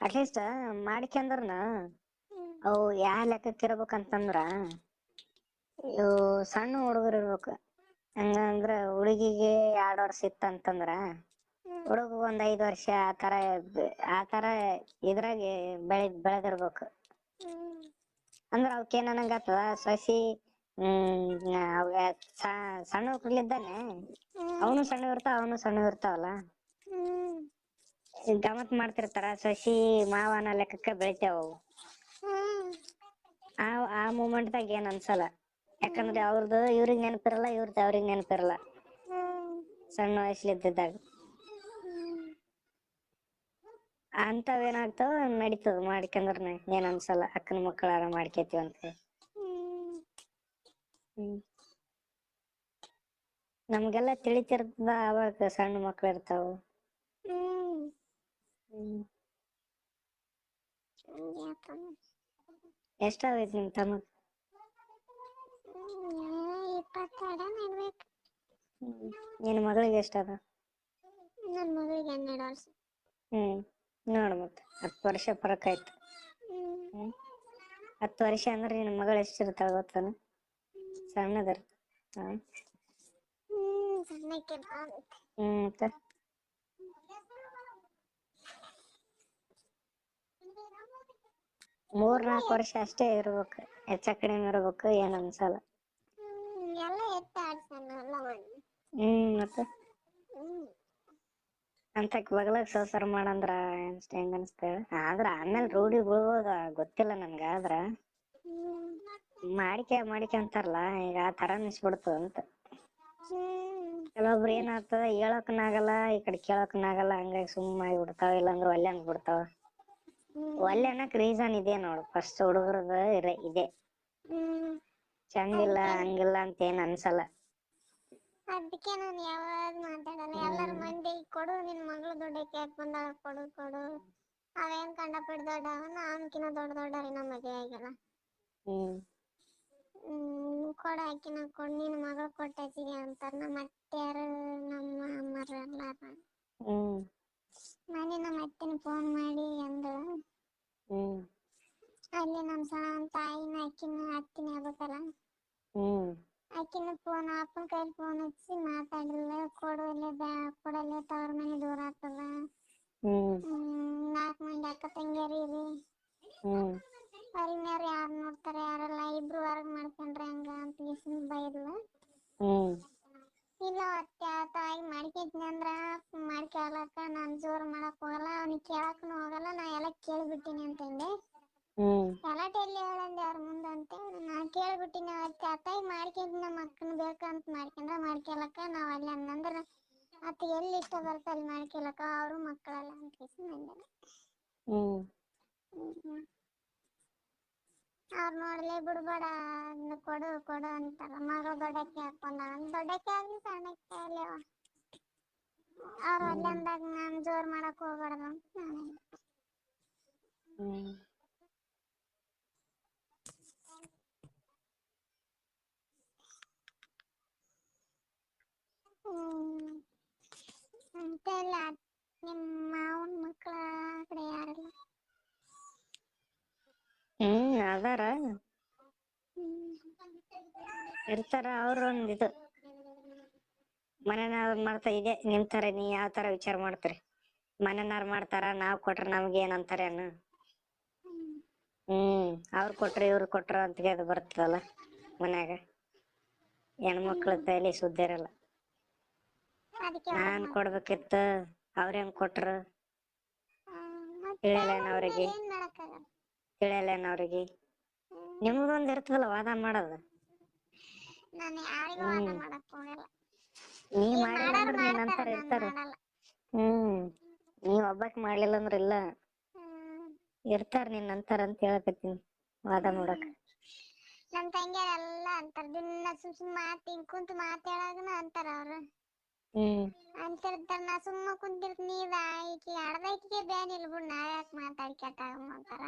At least ಮಾಡ್ಕೊಂಡ್ರನ ಅವು ಯಾವ ಲೆಕ್ಕಕ್ಕೆ ಇರ್ಬೇಕಂತಂದ್ರ ಇವು ಸಣ್ಣ ಹುಡುಗರು ಇರ್ಬೇಕು. ಹಂಗಂದ್ರ ಹುಡುಗಿಗೆ ಎರಡ್ ವರ್ಷ ಇತ್ತಂತಂದ್ರ ಹುಡುಗ ಒಂದ್ ಐದ್ ವರ್ಷ ಆತರ ಆತರ ಇದ್ರಾಗ ಬೆಳೆ ಬೆಳೆದಿರ್ಬೇಕು. ಅಂದ್ರ ಅವಕ್ ಏನನಂಗತ್ತದ ಸಸಿ ಹ್ಮ್ ಅವ ಸ- ಸಣ್ಣ ಹುಡ್ಲಿದ್ದಾನೆ ಅವನು ಸಣ್ಣ ಇರ್ತಾವ ಅವನು ಸಣ್ಣ ಇರ್ತಾವಲ್ಲ? ಗಮತ್ ಮಾಡ್ತಿರ್ತಾರ ಸಸಿ ಮಾವನ ಲೆಕ್ಕಕ್ಕ ಬೆಳಿತಾವವು ಅವು. ಆ ಆ ಮೂಮೆಂಟ್ ದಾಗ ಏನ್ ಅನ್ಸಲ್ಲ. ಯಾಕಂದ್ರೆ ಅವ್ರದ್ದು ಇವ್ರಿಗೆ ನೆನಪಿರಲ್ಲ ಇವ್ರದ್ದು ಅವ್ರಿಗ್ ನೆನಪಿರಲ್ಲ. ಸಣ್ಣ ವಯಸ್ಸಲಿ ಇದ್ದಿದ್ದಾಗ ಹ್ಮ್ ಅಂತವ್ ಏನಾಗ್ತಾವ, ನಡಿತದ ಮಾಡ್ಕಂದ್ರ ಏನ್ ಅನ್ಸಲ್ಲ. ಅಕ್ಕನ ಮಕ್ಕಳಾರ ಮಾಡ್ಕೇತಿವ ಅಂತ. ಹ್ಮ್. ನಮ್ಗೆಲ್ಲಾ ತಿಳಿತಿರ್ತದ ಅವಾಗ ಸಣ್ಣ ಮಕ್ಳು ಇರ್ತಾವ ಹ್ಮ್ ಹ್ಮ್ ಹಂಗೆ ಆತನ ಎಷ್ಟ ಆಗೈತಿ ನಿಮ್ ತಮ್ಮ ಇಪ್ಪತ್ತೆರಡ ಇರ್ಬೇಕು ಹ್ಮ್ ನಿನ್ ಮಗಳಿಗೆ ಎಷ್ಟದ? ಅದ ನನ್ ಮಗಳಿಗೆ ಹನ್ನೆರಡು ವರ್ಷ. ಹ್ಮ್ ನೋಡ್ ಮತ್ ಹತ್ತು ವರ್ಷ ಪರಕ್ ಆಯ್ತು. ಹ್ಮ್ ಹತ್ತು ವರ್ಷ ಅಂದ್ರೆ ನಿನ್ ಮಗಳು ಎಷ್ಟ ಗೊತ್ತಾನ? ಸಣ್ಣದರ್ ಹ? ಹ್ಮ್ ಮತ್ತ? ಮೂರ್ ನಾಲ್ಕು ವರ್ಷ ಅಷ್ಟೇ ಇರ್ಬೇಕು. ಹೆಚ್ಚ ಕಡಿಮೆ ಇರ್ಬೇಕು ಏನ್ ಅನ್ಸಲ್ಲ ಎಲ್ಲ ಎತ್ತ ಹ್ಮ್ ಮತ್ತ? ಅಂತಕ್ ಬಗ್ಲಗ್ ಸಂಸಾರ ಮಾಡಂದ್ರ ಎಷ್ಟ ಹೆಂಗ ಅನ್ಸ್ತ? ಆದ್ರ ಆಮೇಲ್ ರೂಢಿ ಬಿಳ್ಬೋದ ಗೊತ್ತಿಲ್ಲ ನನ್ಗ ಆದ್ರ ಮಾಡಿಕೆ ಮಾಡಿಕೆ ಅಂತಾರಲ್ಲ ಈಗ ಆ ತರ ಅನ್ಸ್ಬಿಡ್ತು ಅಂತ. ಕೆಲವೊಬ್ರು ಏನ್ ಆಗ್ತದ ಹೇಳಕನ ಆಗಲ್ಲ ಈ ಕಡೆ ಕೇಳಕ್ನಾಗಲ್ಲ ಹಂಗಾಗಿ ಸುಮ್ಮ ಆಗಿ ಬಿಡ್ತಾವ ಇಲ್ಲಾಂದ್ರೆ ಒಲ್ಲೆ ಅಂದ್ ಬಿಡ್ತಾವ ಹ್ಮ್ ಒಲ್ಲೆ ಅನ್ನಕ್ ರೀಸನ್ ಇದೆ ನೋಡು. ಫಸ್ಟ್ ಹುಡುಗರದ ಇರ ಇದೆ. ಚಂದಿಲ್ಲ ಹಂಗಿಲ್ಲ ಅಂತ ಏನ್ ಅನ್ಸಲ್ಲ. ಅದಕ್ಕೆ ನಾನು ಯಾವಾಗ ಮಾತಾಡಲ್ಲ. ಎಲ್ಲರ ಮಂದಿ ಕೊಡು ನಿನ್ ಮಗಳು ದೊಡ್ಡಕ್ಕೆ ಯಾಕ್ ಬಂದಳ ಕೊಡು ಕೊಡು. ಅವೇನ್ ಕಂಡ ಪಡ್ ದೊಡ್ಡ ಅವನ ಅವನಕಿನ ದೊಡ್ಡ ದೊಡ್ಡರಿ ನಮ್ಮ ಮದುವೆ ಆಗಿಲ್ಲ. ಕೊಡ ಆಕಿನ ಕೊಡ್ ನಿನ್ ಮಗಳು ಕೊಟ್ಟೈತಿಗೆ ಅಂತಾರ. ನಮ್ಮ ಅತ್ತ್ಯಾರು ನಮ್ಮ ಅಮ್ಮರು ಎಲ್ಲಾರ. ಹ್ಮ್ ಮನ್ನೆ ನಮ್ಮ ಅತ್ತೆನ ಫೋನ್ ಮಾಡಿ ಅಂದಳ ಹ್ಮ್ ಅಲ್ಲಿ ನಮ್ ಸಣ್ಣವನ್ ತಾಯಿನ ಅಕ್ಕಿನ ಹ್ಮ್. ಆಕಿನ ಫೋನ್ ಅಪ್ಪನ ಕೈಲಿ ಫೋನ್ ಹಚ್ಚಿ ಮಾತಾಡಿಲ್ಲ ಕೊಡಲ್ಲ ಬ್ಯಾ ಕೊಡಲ್ಲ ತವ್ರ ಮನೆ ದೂರ ಆಗ್ತದ. ಹ್ಮ್. ನಾಕ್ ಮಂದಿ ಅಕ್ಕ ತಂಗಿಯರಿವಿ ಹ್ಮ್. ಹೊರಗಿನವ್ರು ಯಾರು ನೋಡ್ತಾರೆ ಯಾರಲ್ಲ ಇಬ್ರು ವರ್ಕ್ ಮಾಡ್ಕೊಂಡ್ರೆ ಹಂಗ ಅಂತ ಬೈದ್ಲು. ಹ್ಮ್. ಇಲ್ಲ ಅತ್ತೆ ತಾಯಿ ಮಾಡ್ಕೈತನಿ ಅಂದ್ರ ಮಾಡ್ಕೊಳಕ ನಾನ್ ಜೋರ್ ಮಾಡಕ್ ಹೋಗಲ್ಲ ಅವ್ನಿಗ್ ಕೇಳಕ್ನು ಹೋಗಲ್ಲ ನಾ ಎಲ್ಲ ಕೇಳ್ಬಿಟ್ಟಿನಿ ಅಂತಂದೆ. ಹ್ಮ್. ಗಲಾಟೆ ಎಲ್ಲಿ ಹೇಳಂದ ಯಾರ ಮುಂದೆ ನಾ ನಾವು ಅವತ್ತ ಆತಾಯಿ ಮಾಡ್ಕಂತ ನಮ್ಮ ಅಕ್ಕನ್ ಬೇಕಂತ ಮಾಡ್ಕೊಂಡ್ರ ಮಾಡ್ಕೊಳಕ ನಾವ್ ಅಲ್ಲಿ ಅನ್ನಂದ್ರ ಅತ್ತ ಎಲ್ಲಿ ಇಷ್ಟ ಬರ್ತ ಅಲ್ಲಿ ಮಾಡ್ಕೊಳಕ ಅವರು ಮಕ್ಕಳಲ್ಲ ಅಂತ ನಂದೆ ಹ್ಮ್ ಹ್ಮ್. ಹ್ಮ್. ಅವ್ರ ನೋಡ್ಲಿ ಬಿಡ್ಬೇಡ ಕೊಡು ಕೊಡು ಅಂತಾರ. ಮಗ ದೊಡ್ಡಕ್ಕೆ ಹಾಕೊಂಡ ದೊಡ್ಡಕ್ಕೆ ಆಗ್ಲಿ ಸಣ್ಣಕ್ಕೆ ಆಗ್ಲಿ ಅವ್ರ ಅಲ್ಲಿ ಅಂದಾಗ ನಾನ್ ಜೋರ್ ಮಾಡಕ್ ಹೋಗ್ಬಾರ್ದು ಅಂತ ನಾನೆ ಹ್ಮ್ ಹ್ಮ್ ಅಂತೆಲ್ಲ ನಿಮ್ಮ ಮಾವನ ಮಕ್ಕಳ ಕಡೆ ಯಾರಲ್ಲ? ಹ್ಮ್ ಅದಾರ. ಇರ್ತಾರ ಅವ್ರ ಒಂದ್ ಇದು ಮನೆನಾರ್ ಮಾಡ್ತಾ ಇದೆ ನಿಮ್ತರ ನೀ ಯಾವ ತರ ವಿಚಾರ ಮಾಡ್ತರಿ? ಮನೆನಾರ್ ಮಾಡ್ತಾರ ನಾವ್ ಕೊಟ್ರ ನಮ್ಗೆ ಏನ್ ಅಂತಾರೇನು ಹ್ಮ್ ಅವ್ರ ಕೊಟ್ರ ಇವ್ರ ಕೊಟ್ರ ಅಂತ ಅದು ಬರ್ತದಲ್ಲ ಮನ್ಯಾಗ. ಹೆಣ್ಮಕ್ಳ ತಲೆ ಸುದ್ದಿರಲ್ಲ. ನಾನ್ ಕೊಡ್ಬೇಕಿತ್ತು. ಅವ್ರ ಹೆಂಗ್ ಕೊಟ್ರು? ಮತ್ತೆ ತಿಳಿಯಲ್ಲ ಅವ್ರಿಗೆ ತಿಳಿಯಲ್ಲೇನ ಅವ್ರಿಗೆ? ನಿಮ್ಗೊಂದ್ ಇರ್ತದಲ್ಲ ವಾದ ಮಾಡದು? ಮಾಡಕ್ ನೀ ಮಾಡಿಲ್ಲ ಅಂದ್ರ ಇರ್ತಾರ. ಹ್ಮ್. ನೀವ್ ಒಬ್ಬಕ್ ಮಾಡ್ಲಿಲ್ಲ ಅಂದ್ರ ಇಲ್ಲ. ಇರ್ತಾರ ನಿನ್ ನಂತಾರ ಅಂತ ಹೇಳಕತ್ತೀನಿ ವಾದ ನೋಡಕ್. ನಮ್ ತಂಗಿಯರೆಲ್ಲ ಎಲ್ಲಾ ಅಂತಾರ. ದಿನ ಸುಮ್ ಸುಮ್ ಮಾತ್ ಕುಂತ ಮಾತಾಡಾಗನ ಅಂತಾರ ಅವ್ರು. ಅಂತಿರ್ತಾರ ನಾ ಸುಮ್ಮ ಕುಂತಿರ್ತ ನೀವ ಈಕಿ ಅರ್ಧಕಿ ಬೇನ್ ಇಲ್ ಬಿಡ್ ನಾವ್ ಯಾಕ ಮಾತಾಡ್ಕ್ಯಂತ ಅಂತಾರ